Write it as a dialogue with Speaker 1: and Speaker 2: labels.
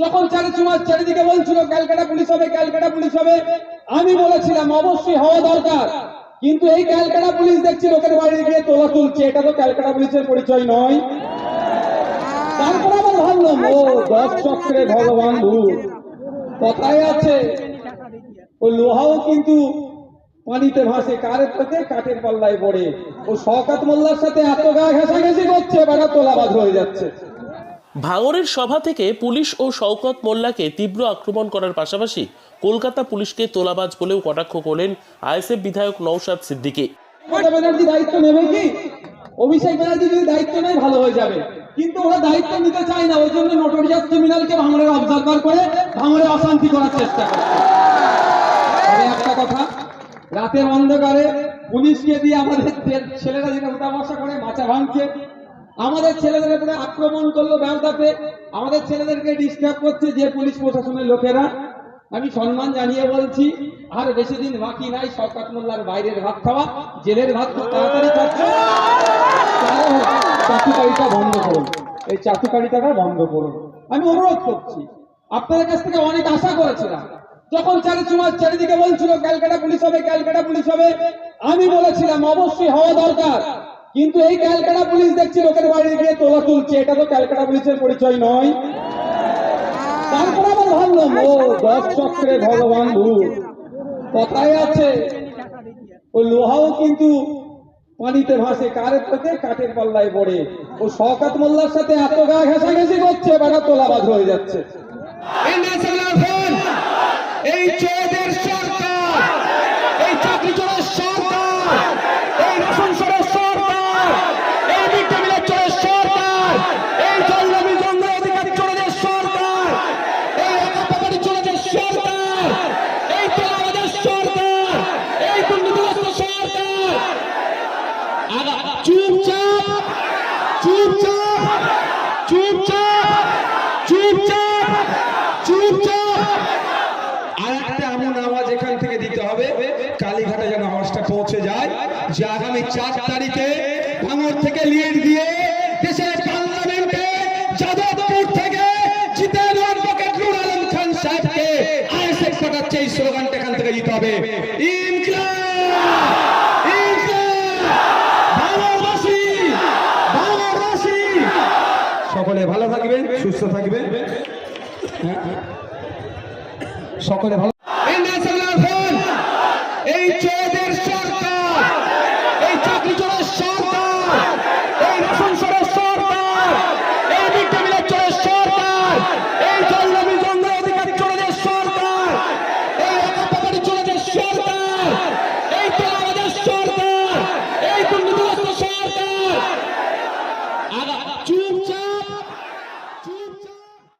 Speaker 1: যখন চারিচুমার চারিদিকে বলছিল, ক্যালকাটা পুলিশ হবে, ক্যালকাটা পুলিশ হবে, আমি বলেছিলাম, অবশ্যই হওয়া দরকার। কিন্তু এই ক্যালকাটা পুলিশ দেখছি লোকের বাড়ি গিয়ে তোলা তুলছে। এটা তো ক্যালকাটা পুলিশের পরিচয় নয়। তারপর আবার ভাবলাম, ও দশ চক্রে ভগবান ভূত। কথায় আছে ও লোহাও কিন্তু পানিতে ভাসে, কারের থেকে কাঠের পাল্লায় পড়ে। ও শওকাত মোল্লার সাথে এত গা ঘেঁষাঘেঁষি করছে বেড়া তোলাবাজ হয়ে যাচ্ছে।
Speaker 2: ভাঙড়ের সভা থেকে পুলিশ ও শওকত মোল্লাকে তীব্র আক্রমণ করার পাশাপাশি কলকাতা পুলিশকে তোলাবাজ বলেও কটাক্ষ করলেন আইএসএফ বিধায়ক নৌশাদ সিদ্দিকী।
Speaker 1: দায়িত্ব নেবে কি? অভিষেক ব্যানার্জি যদি দায়িত্ব নেয়, ভালো হয়ে যাবে। কিন্তু ওরা দায়িত্ব নিতে চায় না, ওই জন্য নোটোরিয়াস ক্রিমিনালকে ভাঙড়ের অবজারভার করে ভাঙড়ে অশান্তি করার চেষ্টা করছে। একটা কথা, রাতের অন্ধকারে পুলিশকে দিয়ে আমাদের ছেলেরা যেটা উঠা বসা করে মাচা ভাঙছে আমাদের ছেলেদের উপরে আক্রমণ করল ব্যবসাতে আমাদের ছেলেদেরকে ডিস্টার্ব করছে যে পুলিশ প্রশাসনের লোকেরা। আমি সম্মান জানিয়ে বলছি, আর বেশি দিন বাকি নাই শওকত মোল্লার বাইরের ভাত খাওয়া। জেলের ভাত তাড়াতাড়ি বন্ধ করুন। এই চাটুকারিটাটা বন্ধ করুন। আমি অনুরোধ করছি, আপনাদের কাছ থেকে অনেক আশা করেছিলাম। যখন চারিচুমার চারিদিকে বলছিল, ক্যালকাটা পুলিশ হবে, ক্যালকাটা পুলিশ হবে, আমি বলেছিলাম, অবশ্যই হওয়া দরকার। কিন্তু এই ক্যালকাটা পুলিশ দেখছি লোকের বাড়ি গিয়ে তোলা তুলছে। এটা তো ক্যালকাটা পুলিশের পরিচয় নয়। তারপর আবার ভাবলাম, ও দশ চক্রে ভগবান কথায় আছে ও লোহাও কিন্তু পানিতে ভাসে, কারের থেকে কাঠের পাল্লায় পড়ে। ও শওকাত মোল্লার সাথে এত গা ঘেঁষাঘেঁষি করছে বেড়া তোলা তোলাবাজ হয়ে যাচ্ছে।
Speaker 3: এই চোরদের চুপচাপ এখান থেকে দিতে হবে, কালীঘাটে যেন আওয়াজটা পৌঁছে যায়, যে আগামী থেকে দিয়ে এই স্লোগানটা এখান থেকে দিতে হবে। ইনকলাব ভাঙরবাসী ভাঙরবাসী সকলে ভালো থাকবেন সুস্থ থাকবেন। হ্যাঁ সকলে ভালো